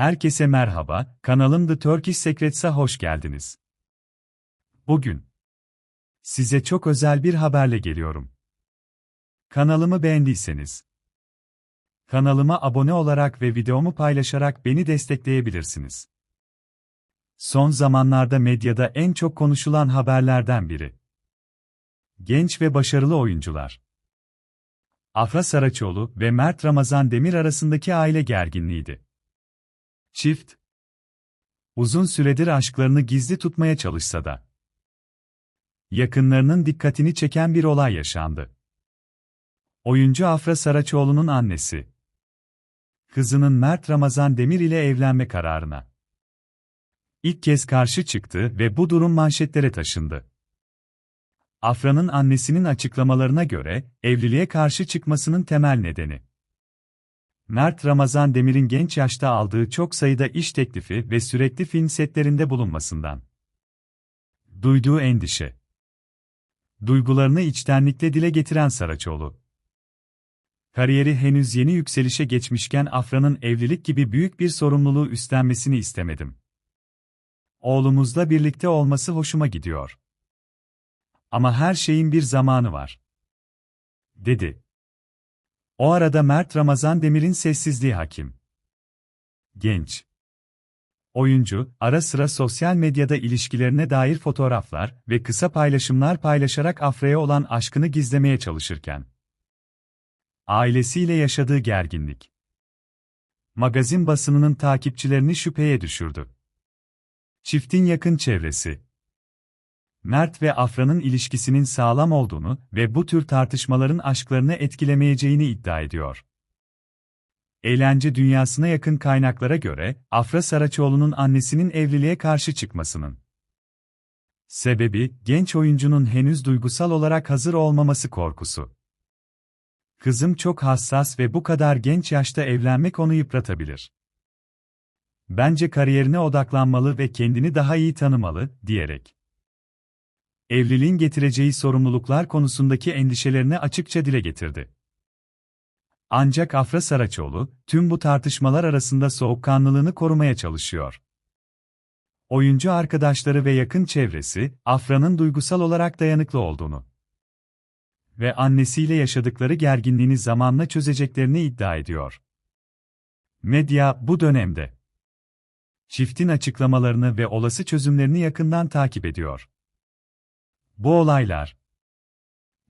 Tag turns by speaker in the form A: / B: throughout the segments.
A: Herkese merhaba, kanalım The Turkish Secrets'a hoş geldiniz. Bugün size çok özel bir haberle geliyorum. Kanalımı beğendiyseniz kanalıma abone olarak ve videomu paylaşarak beni destekleyebilirsiniz. Son zamanlarda medyada en çok konuşulan haberlerden biri. Genç ve başarılı oyuncular. Afra Saraçoğlu ve Mert Ramazan Demir arasındaki aile gerginliğiydi. Çift. Uzun süredir aşklarını gizli tutmaya çalışsa da. Yakınlarının dikkatini çeken bir olay yaşandı. Oyuncu Afra Saraçoğlu'nun annesi. Kızının Mert Ramazan Demir ile evlenme kararına. İlk kez karşı çıktı ve bu durum manşetlere taşındı. Afra'nın annesinin açıklamalarına göre evliliğe karşı çıkmasının temel nedeni Mert Ramazan Demir'in genç yaşta aldığı çok sayıda iş teklifi ve sürekli film setlerinde bulunmasından. Duyduğu endişe. Duygularını içtenlikle dile getiren Saraçoğlu. Kariyeri henüz yeni yükselişe geçmişken Afra'nın evlilik gibi büyük bir sorumluluğu üstlenmesini istemedim. Oğlumuzla birlikte olması hoşuma gidiyor. Ama her şeyin bir zamanı var. Dedi. O arada Mert Ramazan Demir'in sessizliği hakim. Genç. Oyuncu, ara sıra sosyal medyada ilişkilerine dair fotoğraflar ve kısa paylaşımlar paylaşarak Afra'ya olan aşkını gizlemeye çalışırken, ailesiyle yaşadığı gerginlik, magazin basınının takipçilerini şüpheye düşürdü. Çiftin yakın çevresi, Mert ve Afra'nın ilişkisinin sağlam olduğunu ve bu tür tartışmaların aşklarını etkilemeyeceğini iddia ediyor. Eğlence dünyasına yakın kaynaklara göre, Afra Saraçoğlu'nun annesinin evliliğe karşı çıkmasının sebebi, genç oyuncunun henüz duygusal olarak hazır olmaması korkusu. Kızım çok hassas ve bu kadar genç yaşta evlenmek onu yıpratabilir. Bence kariyerine odaklanmalı ve kendini daha iyi tanımalı, diyerek evliliğin getireceği sorumluluklar konusundaki endişelerini açıkça dile getirdi. Ancak Afra Saraçoğlu, tüm bu tartışmalar arasında soğukkanlılığını korumaya çalışıyor. Oyuncu arkadaşları ve yakın çevresi, Afra'nın duygusal olarak dayanıklı olduğunu ve annesiyle yaşadıkları gerginliğini zamanla çözeceklerini iddia ediyor. Medya, bu dönemde çiftin açıklamalarını ve olası çözümlerini yakından takip ediyor. Bu olaylar,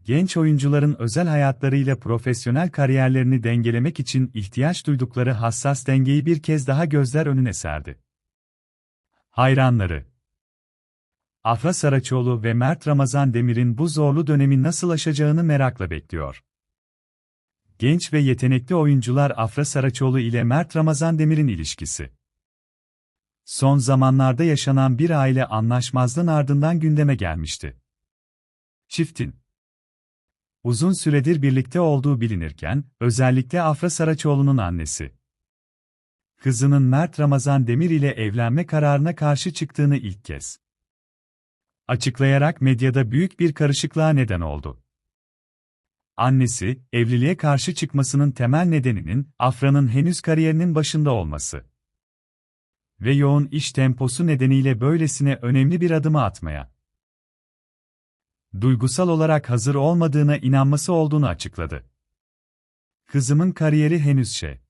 A: genç oyuncuların özel hayatlarıyla profesyonel kariyerlerini dengelemek için ihtiyaç duydukları hassas dengeyi bir kez daha gözler önüne serdi. Hayranları Afra Saraçoğlu ve Mert Ramazan Demir'in bu zorlu dönemi nasıl aşacağını merakla bekliyor. Genç ve yetenekli oyuncular Afra Saraçoğlu ile Mert Ramazan Demir'in ilişkisi. Son zamanlarda yaşanan bir aile anlaşmazlığın ardından gündeme gelmişti. Çiftin uzun süredir birlikte olduğu bilinirken, özellikle Afra Saraçoğlu'nun annesi. Kızının Mert Ramazan Demir ile evlenme kararına karşı çıktığını ilk kez açıklayarak medyada büyük bir karışıklığa neden oldu. Annesi, evliliğe karşı çıkmasının temel nedeninin Afra'nın henüz kariyerinin başında olması ve yoğun iş temposu nedeniyle böylesine önemli bir adımı atmaya duygusal olarak hazır olmadığına inanması olduğunu açıkladı. Kızımın kariyeri henüz şey.